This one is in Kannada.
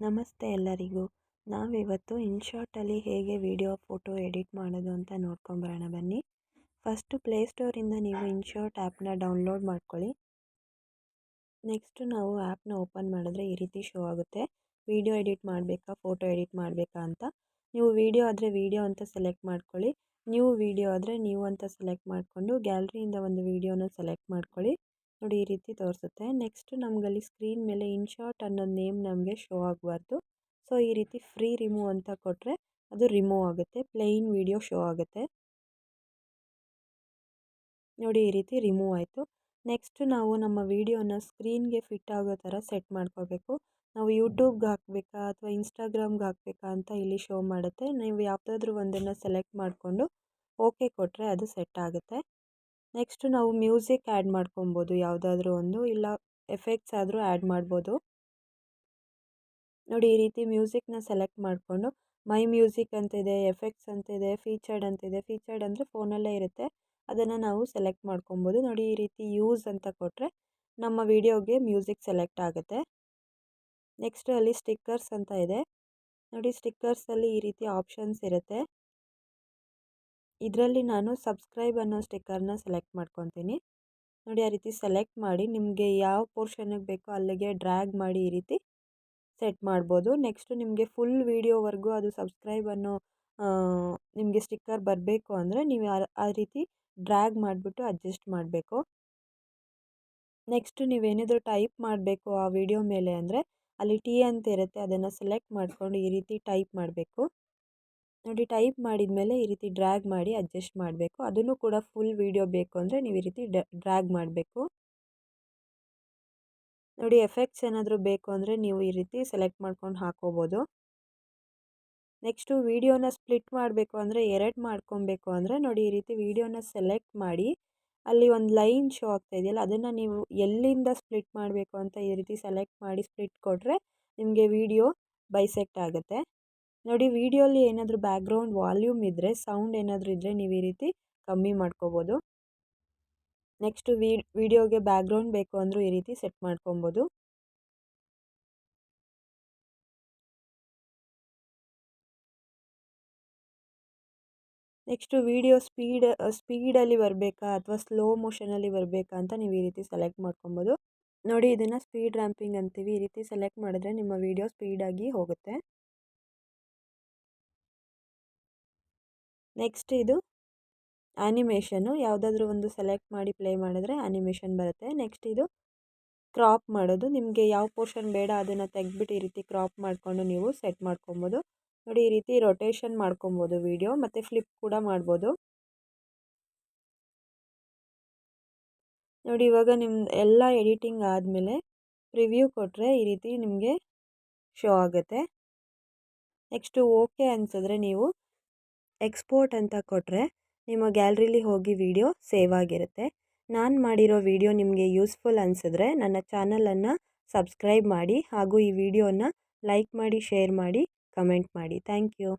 ನಮಸ್ತೆ ಎಲ್ಲರಿಗೂ. ನಾವಿವತ್ತು ಇನ್ಶಾರ್ಟಲ್ಲಿ ಹೇಗೆ ವಿಡಿಯೋ, ಫೋಟೋ ಎಡಿಟ್ ಮಾಡೋದು ಅಂತ ನೋಡ್ಕೊಂಬರೋಣ ಬನ್ನಿ. ಫಸ್ಟು ಪ್ಲೇಸ್ಟೋರಿಂದ ನೀವು ಇನ್ಶಾಟ್ ಆ್ಯಪ್ನ ಡೌನ್ಲೋಡ್ ಮಾಡ್ಕೊಳ್ಳಿ. ನೆಕ್ಸ್ಟು ನಾವು ಆ್ಯಪ್ನ ಓಪನ್ ಮಾಡಿದ್ರೆ ಈ ರೀತಿ ಶೋ ಆಗುತ್ತೆ. ವಿಡಿಯೋ ಎಡಿಟ್ ಮಾಡಬೇಕಾ, ಫೋಟೋ ಎಡಿಟ್ ಮಾಡಬೇಕಾ ಅಂತ. ನೀವು ವಿಡಿಯೋ ಆದರೆ ವಿಡಿಯೋ ಅಂತ ಸೆಲೆಕ್ಟ್ ಮಾಡ್ಕೊಳ್ಳಿ. ನೀವು ವಿಡಿಯೋ ಆದರೆ ನೀವು ಅಂತ ಸೆಲೆಕ್ಟ್ ಮಾಡಿಕೊಂಡು ಗ್ಯಾಲ್ರಿಯಿಂದ ಒಂದು ವಿಡಿಯೋನ ಸೆಲೆಕ್ಟ್ ಮಾಡ್ಕೊಳ್ಳಿ. ನೋಡಿ ಈ ರೀತಿ ತೋರಿಸುತ್ತೆ. ನೆಕ್ಸ್ಟ್ ನಮಗಲ್ಲಿ ಸ್ಕ್ರೀನ್ ಮೇಲೆ ಇನ್ಶಾಟ್ ಅನ್ನೋ ನೇಮ್ ನಮಗೆ ಶೋ ಆಗಬಾರ್ದು. ಸೊ ಈ ರೀತಿ ಫ್ರೀ ರಿಮೂವ್ ಅಂತ ಕೊಟ್ಟರೆ ಅದು ರಿಮೂವ್ ಆಗುತ್ತೆ. ಪ್ಲೇನ್ ವಿಡಿಯೋ ಶೋ ಆಗುತ್ತೆ. ನೋಡಿ ಈ ರೀತಿ ರಿಮೂವ್ ಆಯಿತು. ನೆಕ್ಸ್ಟ್ ನಾವು ನಮ್ಮ ವಿಡಿಯೋನ ಸ್ಕ್ರೀನ್ಗೆ ಫಿಟ್ ಆಗೋ ಥರ ಸೆಟ್ ಮಾಡ್ಕೋಬೇಕು. ನಾವು ಯೂಟ್ಯೂಬ್ಗೆ ಹಾಕಬೇಕಾ ಅಥವಾ ಇನ್ಸ್ಟಾಗ್ರಾಮ್ಗೆ ಹಾಕಬೇಕಾ ಅಂತ ಇಲ್ಲಿ ಶೋ ಮಾಡುತ್ತೆ. ನೀವು ಯಾವುದಾದ್ರೂ ಒಂದನ್ನು ಸೆಲೆಕ್ಟ್ ಮಾಡಿಕೊಂಡು ಓಕೆ ಕೊಟ್ಟರೆ ಅದು ಸೆಟ್ ಆಗುತ್ತೆ. ನೆಕ್ಸ್ಟ್ ನಾವು ಮ್ಯೂಸಿಕ್ ಆ್ಯಡ್ ಮಾಡ್ಕೊಬೋದು ಯಾವುದಾದ್ರೂ ಒಂದು, ಇಲ್ಲ ಎಫೆಕ್ಟ್ಸ್ ಆದರೂ ಆ್ಯಡ್ ಮಾಡ್ಬೋದು. ನೋಡಿ ಈ ರೀತಿ ಮ್ಯೂಸಿಕ್ನ ಸೆಲೆಕ್ಟ್ ಮಾಡಿಕೊಂಡು, ಮೈ ಮ್ಯೂಸಿಕ್ ಅಂತಿದೆ, ಎಫೆಕ್ಟ್ಸ್ ಅಂತಿದೆ, ಫೀಚರ್ಡ್ ಅಂತಿದೆ, ಫೀಚರ್ಡ್ ಅಂದರೆ ಫೋನಲ್ಲೇ ಇರುತ್ತೆ, ಅದನ್ನು ನಾವು ಸೆಲೆಕ್ಟ್ ಮಾಡ್ಕೊಬೋದು. ನೋಡಿ ಈ ರೀತಿ ಯೂಸ್ ಅಂತ ಕೊಟ್ಟರೆ ನಮ್ಮ ವಿಡಿಯೋಗೆ ಮ್ಯೂಸಿಕ್ ಸೆಲೆಕ್ಟ್ ಆಗುತ್ತೆ. ನೆಕ್ಸ್ಟ್ ಅಲ್ಲಿ ಸ್ಟಿಕ್ಕರ್ಸ್ ಅಂತ ಇದೆ. ನೋಡಿ ಸ್ಟಿಕ್ಕರ್ಸಲ್ಲಿ ಈ ರೀತಿ ಆಪ್ಷನ್ಸ್ ಇರುತ್ತೆ. ಇದರಲ್ಲಿ ನಾನು ಸಬ್ಸ್ಕ್ರೈಬ್ ಅನ್ನೋ ಸ್ಟಿಕ್ಕರ್ನ ಸೆಲೆಕ್ಟ್ ಮಾಡ್ಕೊತೀನಿ. ನೋಡಿ, ಆ ರೀತಿ ಸೆಲೆಕ್ಟ್ ಮಾಡಿ ನಿಮಗೆ ಯಾವ ಪೋರ್ಷನಿಗೆ ಬೇಕೋ ಅಲ್ಲಿಗೆ ಡ್ರ್ಯಾಗ್ ಮಾಡಿ ಈ ರೀತಿ ಸೆಟ್ ಮಾಡ್ಬೋದು. ನೆಕ್ಸ್ಟ್ ನಿಮಗೆ ಫುಲ್ ವೀಡಿಯೋವರೆಗೂ ಅದು ಸಬ್ಸ್ಕ್ರೈಬ್ ಅನ್ನೋ ನಿಮಗೆ ಸ್ಟಿಕ್ಕರ್ ಬರಬೇಕು ಅಂದರೆ ನೀವು ಆ ರೀತಿ ಡ್ರ್ಯಾಗ್ ಮಾಡಿಬಿಟ್ಟು ಅಡ್ಜಸ್ಟ್ ಮಾಡಬೇಕು. ನೆಕ್ಸ್ಟ್ ನೀವೇನಾದರೂ ಟೈಪ್ ಮಾಡಬೇಕು ಆ ವಿಡಿಯೋ ಮೇಲೆ ಅಂದರೆ ಅಲ್ಲಿ ಟಿ ಅಂತ ಇರುತ್ತೆ, ಅದನ್ನು ಸೆಲೆಕ್ಟ್ ಮಾಡಿಕೊಂಡು ಈ ರೀತಿ ಟೈಪ್ ಮಾಡಬೇಕು. ನೋಡಿ ಟೈಪ್ ಮಾಡಿದ ಮೇಲೆ ಈ ರೀತಿ ಡ್ರ್ಯಾಗ್ ಮಾಡಿ ಅಡ್ಜಸ್ಟ್ ಮಾಡಬೇಕು. ಅದನ್ನು ಕೂಡ ಫುಲ್ ವೀಡಿಯೋ ಬೇಕು ಅಂದರೆ ನೀವು ಈ ರೀತಿ ಡ್ರ್ಯಾಗ್ ಮಾಡಬೇಕು. ನೋಡಿ ಎಫೆಕ್ಟ್ಸ್ ಏನಾದರೂ ಬೇಕು ಅಂದರೆ ನೀವು ಈ ರೀತಿ ಸೆಲೆಕ್ಟ್ ಮಾಡ್ಕೊಂಡು ಹಾಕೋಬೋದು. ನೆಕ್ಸ್ಟು ವೀಡಿಯೋನ ಸ್ಪ್ಲಿಟ್ ಮಾಡಬೇಕು ಅಂದರೆ ಎರಡು ಮಾಡ್ಕೊಬೇಕು ಅಂದರೆ ನೋಡಿ ಈ ರೀತಿ ವೀಡಿಯೋನ ಸೆಲೆಕ್ಟ್ ಮಾಡಿ ಅಲ್ಲಿ ಒಂದು ಲೈನ್ ಶೋ ಆಗ್ತಾ ಇದೆಯಲ್ಲ, ಅದನ್ನು ನೀವು ಎಲ್ಲಿಂದ ಸ್ಪ್ಲಿಟ್ ಮಾಡಬೇಕು ಅಂತ ಈ ರೀತಿ ಸೆಲೆಕ್ಟ್ ಮಾಡಿ ಸ್ಪ್ಲಿಟ್ ಕೊಟ್ಟರೆ ನಿಮಗೆ ವೀಡಿಯೋ ಬೈಸೆಕ್ಟ್ ಆಗುತ್ತೆ. ನೋಡಿ ವೀಡಿಯೋಲಿ ಏನಾದರೂ ಬ್ಯಾಕ್ಗ್ರೌಂಡ್ ವಾಲ್ಯೂಮ್ ಇದ್ದರೆ ಸೌಂಡ್ ಏನಾದರೂ ಇದ್ದರೆ ನೀವು ಈ ರೀತಿ ಕಮ್ಮಿ ಮಾಡ್ಕೋಬೋದು. ನೆಕ್ಸ್ಟು ವಿಡಿಯೋಗೆ ಬ್ಯಾಕ್ಗ್ರೌಂಡ್ ಬೇಕು ಅಂದರೂ ಈ ರೀತಿ ಸೆಟ್ ಮಾಡ್ಕೊಬೋದು. ನೆಕ್ಸ್ಟು ವೀಡಿಯೋ ಸ್ಪೀಡ್, ಸ್ಪೀಡಲ್ಲಿ ಬರಬೇಕಾ ಅಥವಾ ಸ್ಲೋ ಮೋಷನಲ್ಲಿ ಬರಬೇಕಾ ಅಂತ ನೀವು ಈ ರೀತಿ ಸೆಲೆಕ್ಟ್ ಮಾಡ್ಕೊಬೋದು. ನೋಡಿ ಇದನ್ನು ಸ್ಪೀಡ್ ರ್ಯಾಂಪಿಂಗ್ ಅಂತೀವಿ. ಈ ರೀತಿ ಸೆಲೆಕ್ಟ್ ಮಾಡಿದ್ರೆ ನಿಮ್ಮ ವೀಡಿಯೋ ಸ್ಪೀಡಾಗಿ ಹೋಗುತ್ತೆ. ನೆಕ್ಸ್ಟ್ ಇದು ಆ್ಯನಿಮೇಷನು ಯಾವುದಾದ್ರೂ ಒಂದು ಸೆಲೆಕ್ಟ್ ಮಾಡಿ ಪ್ಲೇ ಮಾಡಿದ್ರೆ ಆ್ಯನಿಮೇಷನ್ ಬರುತ್ತೆ. ನೆಕ್ಸ್ಟ್ ಇದು ಕ್ರಾಪ್ ಮಾಡೋದು. ನಿಮಗೆ ಯಾವ ಪೋರ್ಷನ್ ಬೇಡ ಅದನ್ನು ತೆಗೆದ್ಬಿಟ್ಟು ಈ ರೀತಿ ಕ್ರಾಪ್ ಮಾಡಿಕೊಂಡು ನೀವು ಸೆಟ್ ಮಾಡ್ಕೊಬೋದು. ನೋಡಿ, ಈ ರೀತಿ ರೊಟೇಷನ್ ಮಾಡ್ಕೊಬೋದು ವಿಡಿಯೋ ಮತ್ತು ಫ್ಲಿಪ್ ಕೂಡ ಮಾಡ್ಬೋದು. ನೋಡಿ, ಇವಾಗ ನಿಮ್ಮ ಎಲ್ಲ ಎಡಿಟಿಂಗ್ ಆದಮೇಲೆ ಪ್ರಿವ್ಯೂ ಕೊಟ್ಟರೆ ಈ ರೀತಿ ನಿಮಗೆ ಶೋ ಆಗುತ್ತೆ. ನೆಕ್ಸ್ಟು ಓಕೆ ಅನ್ಸಿದ್ರೆ ನೀವು ಎಕ್ಸ್ಪೋರ್ಟ್ ಅಂತ ಕೊಟ್ಟರೆ ನಿಮ್ಮ ಗ್ಯಾಲ್ರಿಲಿ ಹೋಗಿ ವಿಡಿಯೋ ಸೇವ್ ಆಗಿರುತ್ತೆ. ನಾನು ಮಾಡಿರೋ ವೀಡಿಯೋ ನಿಮಗೆ ಯೂಸ್ಫುಲ್ ಅನಿಸಿದ್ರೆ ನನ್ನ ಚಾನಲನ್ನು ಸಬ್ಸ್ಕ್ರೈಬ್ ಮಾಡಿ ಹಾಗೂ ಈ ವಿಡಿಯೋನ ಲೈಕ್ ಮಾಡಿ, ಶೇರ್ ಮಾಡಿ, ಕಮೆಂಟ್ ಮಾಡಿ. Thank you.